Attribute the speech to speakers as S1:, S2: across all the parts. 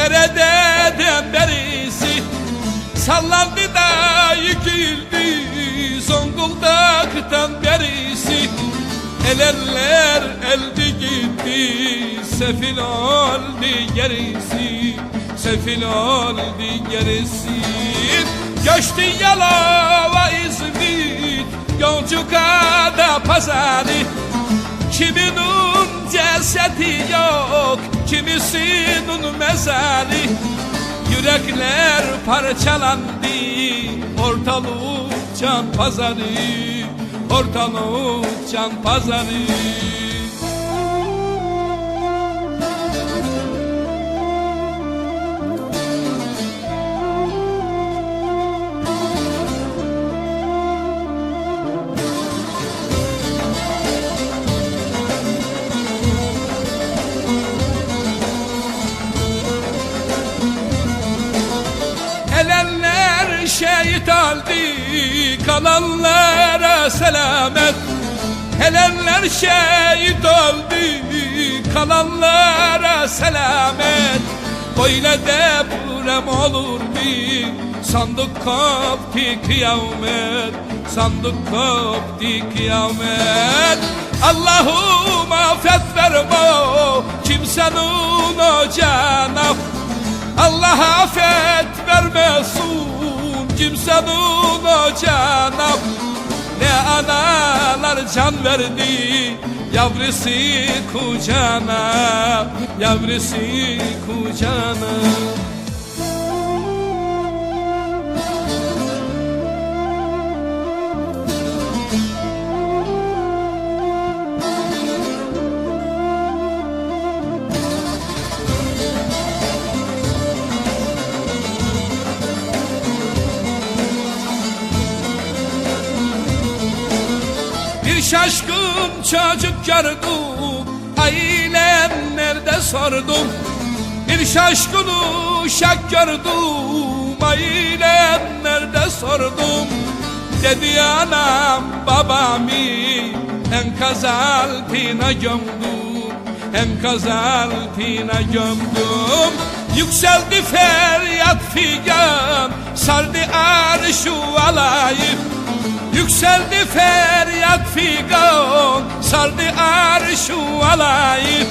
S1: Kere dedem derisi Sallandı da yıkıldı. Zonguldak'tan derisi El eller eldi gitti. Sefil oldu gerisi Sefil oldu gerisi. Göçtü Yalova İzmir Yolcu kada pazarı. Kimisinin mezarı Yürekler parçalandı Ortalık can pazarı Ortalık can pazarı şehit aldı Kalanlara selamet. Elenler şehit oldu Kalanlara selamet. Böyle deprem olur mu? Sandık koptu kıyamet Sandık koptu kıyamet. Allah'ım affet verme Kimsenin ocağına Allah vermesin kimsenin ocağına Ne analar can verdi yavrusu kucağına Yavrusu kucağına şaşkın çocuk gördüm Ailem nerede sordum? Bir şaşkın uşak gördüm Ailem nerede sordum? Dedi anam babamı Enkaz altına gömdüm Enkaz altına gömdüm. Yükseldi feryat figan Sardı arşu alayım Yükseldi feryat figan Sardı arşu alayım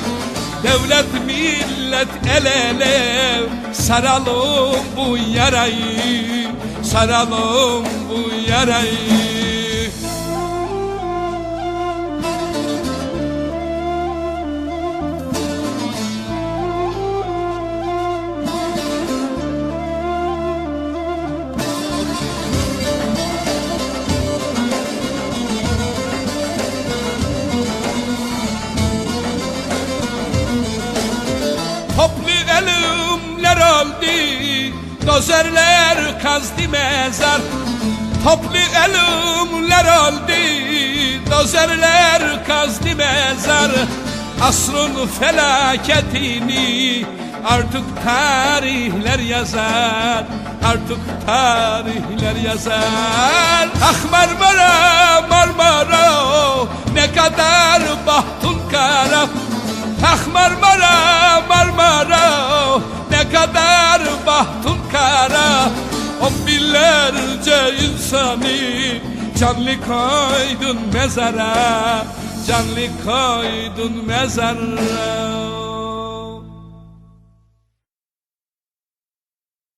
S1: Devlet millet el ele Saralım bu yarayı Saralım bu yarayı Dozerler kazdı mezar. Toplu ölümler oldu. Dozerler kazdı mezar. Asrın felaketini Artık tarihler yazar. Artık tarihler yazar. Ah Marmara binlerce insanı canlı koydun mezara Canlı koydun mezara